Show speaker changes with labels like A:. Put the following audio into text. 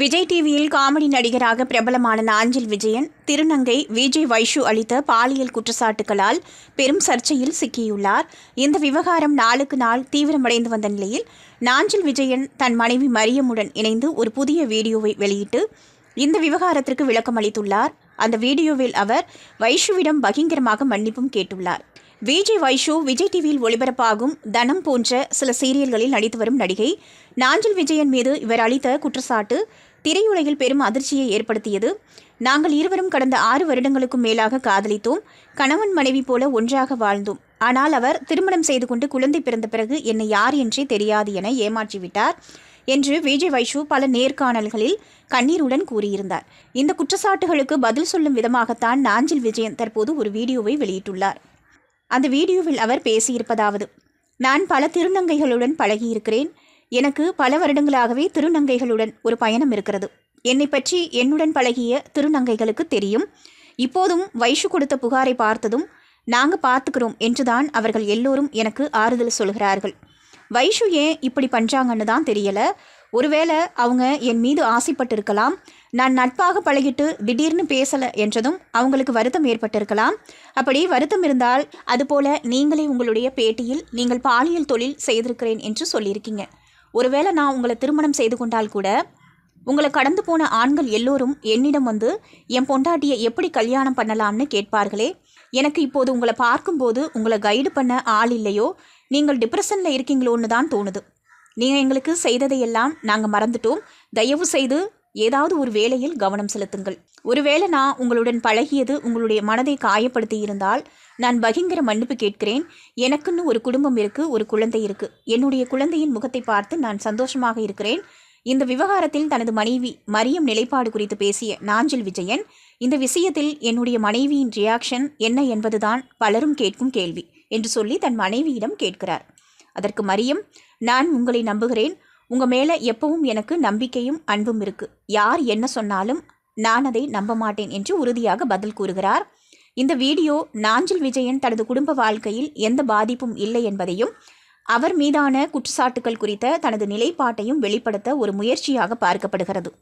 A: விஜய் டிவியில் காமெடி நடிகராக பிரபலமான நாஞ்சில் விஜயன் திருநங்கை விஜய் வைஷு அளித்த பாலியல் குற்றச்சாட்டுகளால் பெரும் சர்ச்சையில் சிக்கியுள்ளார். இந்த விவகாரம் நாளுக்கு நாள் தீவிரமடைந்து வந்த நிலையில் நாஞ்சில் விஜயன் தன் மனைவி மரியமுடன் இணைந்து ஒரு புதிய வீடியோவை வெளியிட்டு இந்த விவகாரத்திற்கு விளக்கம் அளித்துள்ளார் அந்த வீடியோவில் அவர் வைஷுவிடம் பகிங்கரமாக மன்னிப்பும் கேட்டுள்ளார். விஜய் வைஷு விஜய் டிவியில் ஒளிபரப்பாகும் தனம் போன்ற சில சீரியல்களில் நடித்து வரும் நடிகை. நாஞ்சில் விஜயன் மீது இவர் அளித்த குற்றச்சாட்டு திரையுலகில் பெரும் அதிர்ச்சியை ஏற்படுத்தியது. நாங்கள் இருவரும் கடந்த ஆறு வருடங்களுக்கும் மேலாக காதலித்தோம். கணவன் மனைவி போல ஒன்றாக வாழ்ந்தோம். ஆனால் அவர் திருமணம் செய்து கொண்டு குழந்தை பிறந்த பிறகு என்னை யார் என்றே தெரியாது என ஏமாற்றிவிட்டார் என்று விஜய் வைஷு பல நேர்காணல்களில் கண்ணீருடன் கூறியிருந்தார். இந்த குற்றச்சாட்டுகளுக்கு பதில் சொல்லும் விதமாகத்தான் நாஞ்சில் விஜயன் தற்போது ஒரு வீடியோவை வெளியிட்டுள்ளார். அந்த வீடியோவில் அவர் பேசியிருப்பதாவது நான் பல திருநங்கைகளுடன் பழகியிருக்கிறேன். எனக்கு பல வருடங்களாகவே திருநங்கைகளுடன் ஒரு பயணம் இருக்கிறது. என்னை பற்றி என்னுடன் பழகிய திருநங்கைகளுக்கு தெரியும். இப்போதும் வைஷு கொடுத்த புகாரை பார்த்ததும் நாங்கள் பார்த்துக்கிறோம் என்றுதான் அவர்கள் எல்லோரும் எனக்கு ஆறுதல் சொல்கிறார்கள். வைஷு ஏன் இப்படி பண்ணுறாங்கன்னு தான் தெரியலை. ஒருவேளை அவங்க என் மீது ஆசைப்பட்டிருக்கலாம். நான் நட்பாக பழகிட்டு திடீர்னு பேசலை என்றதும் அவங்களுக்கு வருத்தம் ஏற்பட்டிருக்கலாம். அப்படி வருத்தம் இருந்தால் அதுபோல நீங்களே உங்களுடைய பேட்டியில் நீங்கள் பாலியல் தொழில் செய்திருக்கிறேன் என்று சொல்லியிருக்கீங்க. ஒருவேளை நான் உங்களை திருமணம் செய்து கொண்டால் கூட உங்களை கடந்து போன ஆண்கள் எல்லோரும் என்னிடம் வந்து என் பொண்டாட்டியை எப்படி கல்யாணம் பண்ணலாம்னு கேட்பார்களே? எனக்கு இப்போது உங்களை பார்க்கும்போது உங்களை கைடு பண்ண ஆள் இல்லையோ? நீங்கள் டிப்ரெஷனில் இருக்கீங்களோன்னு தான் தோணுது. நீங்கள் எங்களுக்கு செய்ததையெல்லாம் நாங்கள் மறந்துட்டோம். தயவு செய்து ஏதாவது ஒரு வேலையில் கவனம் செலுத்துங்கள். ஒருவேளை நான் உங்களுடன் பழகியது உங்களுடைய மனதை காயப்படுத்தி இருந்தால் நான் பகிங்கர மன்னிப்பு கேட்கிறேன். எனக்குன்னு ஒரு குடும்பம் இருக்கு ஒரு குழந்தை இருக்கு. என்னுடைய குழந்தையின் முகத்தை பார்த்து நான் சந்தோஷமாக இருக்கிறேன். இந்த விவகாரத்தில் தனது மனைவி மரியம் நிலைப்பாடு குறித்து பேசிய நாஞ்சில் விஜயன் இந்த விஷயத்தில் என்னுடைய மனைவியின் ரியாக்ஷன் என்ன என்பதுதான் பலரும் கேட்கும் கேள்வி என்று சொல்லி தன் மனைவியிடம் கேட்கிறார். அதற்கு மரியம் நான் உங்களை நம்புகிறேன். உங்கள் மேலே எப்பவும் எனக்கு நம்பிக்கையும் அன்பும் இருக்கு. யார் என்ன சொன்னாலும் நான் அதை நம்ப மாட்டேன் என்று உறுதியாக பதில் கூறுகிறார். இந்த வீடியோ நாஞ்சில் விஜயன் தனது குடும்ப வாழ்க்கையில் எந்த பாதிப்பும் இல்லை என்பதையும் அவர் மீதான குற்றச்சாட்டுகள் குறித்த தனது நிலைப்பாட்டையும் வெளிப்படுத்த ஒரு முயற்சியாக பார்க்கப்படுகிறது.